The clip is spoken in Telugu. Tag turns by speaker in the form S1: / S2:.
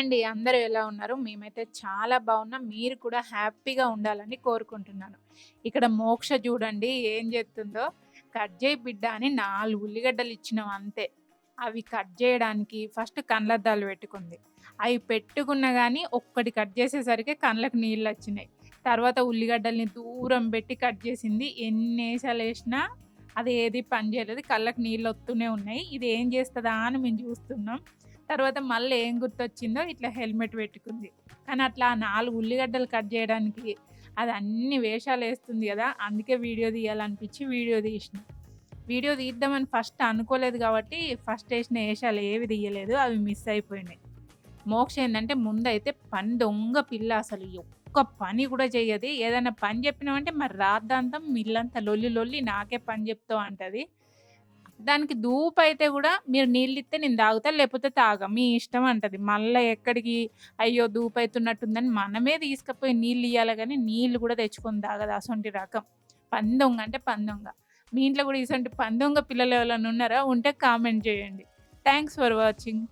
S1: అండి. అందరూ ఎలా ఉన్నారు? మేమైతే చాలా బాగున్నాం. మీరు కూడా హ్యాపీగా ఉండాలని కోరుకుంటున్నాను. ఇక్కడ మోక్ష చూడండి ఏం చేస్తుందో, కట్ చేయి బిడ్డ అని నాలుగు ఉల్లిగడ్డలు ఇచ్చినాం అంతే. అవి కట్ చేయడానికి ఫస్ట్ కండ్లద్దాలు పెట్టుకుంది. అవి పెట్టుకున్నా కానీ ఒక్కటి కట్ చేసేసరికి కళ్ళకు నీళ్ళు వచ్చినాయి తర్వాత ఉల్లిగడ్డల్ని దూరం పెట్టి కట్ చేసింది. ఎన్ని వేసలు వేసినా అది ఏది పని చేయలేదు. నీళ్ళు వస్తూనే ఉన్నాయి. ఇది ఏం చేస్తుందా అని మేము చూస్తున్నాం. తర్వాత మళ్ళీ ఏం గుర్తొచ్చిందో ఇట్లా హెల్మెట్ పెట్టుకుంది. కానీ అట్లా నాలుగు ఉల్లిగడ్డలు కట్ చేయడానికి అది అన్ని వేషాలు వేస్తుంది కదా అందుకే వీడియో తీయాలనిపించి వీడియో తీసిన వీడియో తీద్దామని ఫస్ట్ అనుకోలేదు కాబట్టి ఫస్ట్ వేసిన వేషాలు ఏవి తీయలేదు. అవి మిస్ అయిపోయినాయి. మోక్ష ఏంటంటే ముందైతే పని దొంగ పిల్ల అసలు ఒక్క పని కూడా చేయదు ఏదైనా పని చెప్పినామంటే మరి రాద్దాంతం మిల్లంతా లొల్లి లొల్లి నాకే పని చెప్తావు అంటది. దానికి ధూపు అయితే కూడా మీరు నీళ్ళు ఇస్తే నేను తాగుతా లేకపోతే తాగ మీ ఇష్టం అంటది. మళ్ళీ ఎక్కడికి అయ్యో! దూపైతున్నట్టుందని మనమే తీసుకపోయి ఇవ్వాలి కానీ నీళ్ళు కూడా తెచ్చుకొని తాగదు అసొంటి రకం. పందొంగ అంటే పందొంగ. మీ ఇంట్లో కూడా ఇసొంటి పందొంగ పిల్లలు ఎవరైనా ఉన్నారా? ఉంటే కామెంట్ చేయండి. Thanks for watching.